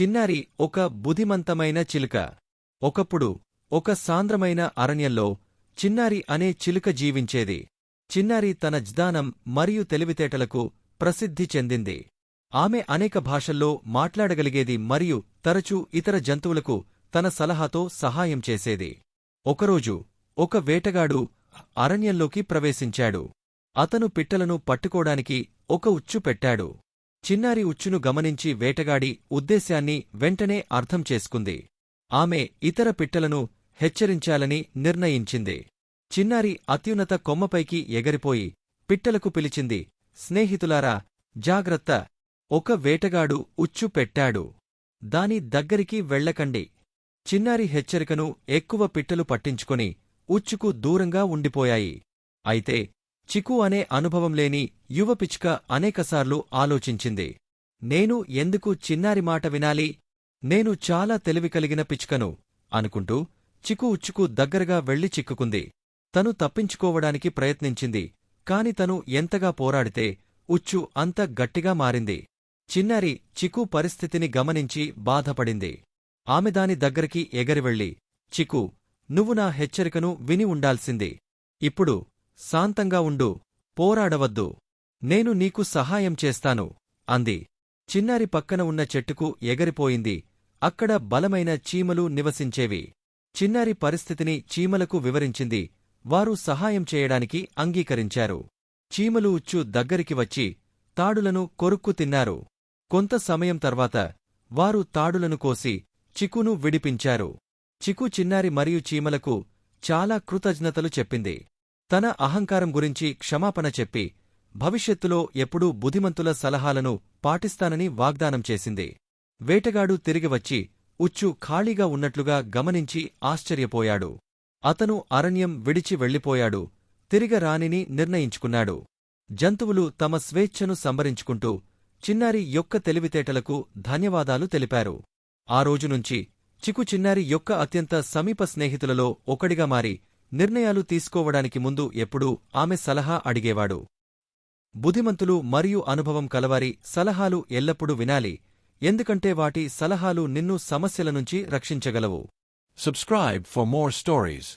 చిన్నారి ఒక బుధిమంతమైన చిలుక. ఒకప్పుడు ఒక సాంద్రమైన అరణ్యంలో చిన్నారి అనే చిలుక జీవించేది. చిన్నారి తన జ్ఞానం మరియు తెలివితేటలకు ప్రసిద్ధి చెందింది. ఆమె అనేక భాషల్లో మాట్లాడగలిగేది మరియు తరచూ ఇతర జంతువులకు తన సలహాతో సహాయం చేసేది. ఒకరోజు ఒక వేటగాడు అరణ్యంలోకి ప్రవేశించాడు. అతను పిట్టలను పట్టుకోడానికి ఒక ఉచ్చు పెట్టాడు. చిన్నారి ఉచ్చును గమనించి వేటగాడి ఉద్దేశ్యాన్ని వెంటనే అర్థం చేసుకుంది. ఆమె ఇతర పిట్టలను హెచ్చరించాలని నిర్ణయించింది. చిన్నారి అత్యున్నత కొమ్మపైకి ఎగరిపోయి పిట్టలకు పిలిచింది స్నేహితులారా జాగ్రత్త. ఒక వేటగాడు ఉచ్చు పెట్టాడు. దాని దగ్గరికి వెళ్ళకండి చిన్నారి హెచ్చరికను ఎక్కువ పిట్టలు పట్టించుకొని ఉచ్చుకు దూరంగా ఉండిపోయాయి. అయితే చికు అనే అనుభవం లేని యువ పిచ్చుక అనేకసార్లు ఆలోచించింది. నేను ఎందుకు చిన్నారి మాట వినాలి? నేను చాలా తెలివి కలిగిన పిచ్చుకను అనుకుంటూ చికు ఉచ్చుకు దగ్గరగా వెళ్ళి చిక్కుకుంది. తను తప్పించుకోవడానికి ప్రయత్నించింది కాని తను ఎంతగా పోరాడితే ఉచ్చు అంత గట్టిగా మారింది. చిన్నారి చికు పరిస్థితిని గమనించి బాధపడింది. ఆమె దాని దగ్గరికి ఎగరివెళ్ళి చికు నువ్వు నా హెచ్చరికను విని ఉండాల్సింది. ఇప్పుడు శాంతంగా ఉండు పోరాడవద్దు. నేను నీకు సహాయం చేస్తాను అంది. చిన్నారి పక్కన ఉన్న చెట్టుకు ఎగరిపోయింది. అక్కడ బలమైన చీమలు నివసించేవి. చిన్నారి పరిస్థితిని చీమలకు వివరించింది. వారు సహాయం చేయడానికి అంగీకరించారు. చీమలు ఉచ్చు దగ్గరికి వచ్చి తాడులను కొరుక్కు తిన్నారు. కొంత సమయం తర్వాత వారు తాడులను కోసి చికును విడిపించారు. చికు చిన్నారి మరియు చీమలకు చాలా కృతజ్ఞతలు చెప్పింది. తన అహంకారం గురించి క్షమాపణ చెప్పి భవిష్యత్తులో ఎప్పుడూ బుధిమంతుల సలహాలను పాటిస్తానని వాగ్దానం చేసింది. వేటగాడు తిరిగివచ్చి ఉచ్చు ఖాళీగా ఉన్నట్లుగా గమనించి ఆశ్చర్యపోయాడు. అతను అరణ్యం విడిచి వెళ్ళిపోయాడు తిరిగరానిని నిర్ణయించుకున్నాడు. జంతువులు తమ స్వేచ్ఛను సంబరించుకుంటూ చిన్నారి యొక్క తెలివితేటలకు ధన్యవాదాలు తెలిపారు. ఆ రోజునుంచి చికు చిన్నారి యొక్క అత్యంత సమీప స్నేహితులలో ఒకడిగా మారి నిర్ణయాలు తీసుకోవడానికి ముందు ఎప్పుడూ ఆమె సలహా అడిగేవాడు. బుధిమంతులు మరియు అనుభవం కలవారి సలహాలు ఎల్లప్పుడూ వినాలి ఎందుకంటే వాటి సలహాలు నిన్ను సమస్యల నుంచి రక్షించగలవు. Subscribe for more stories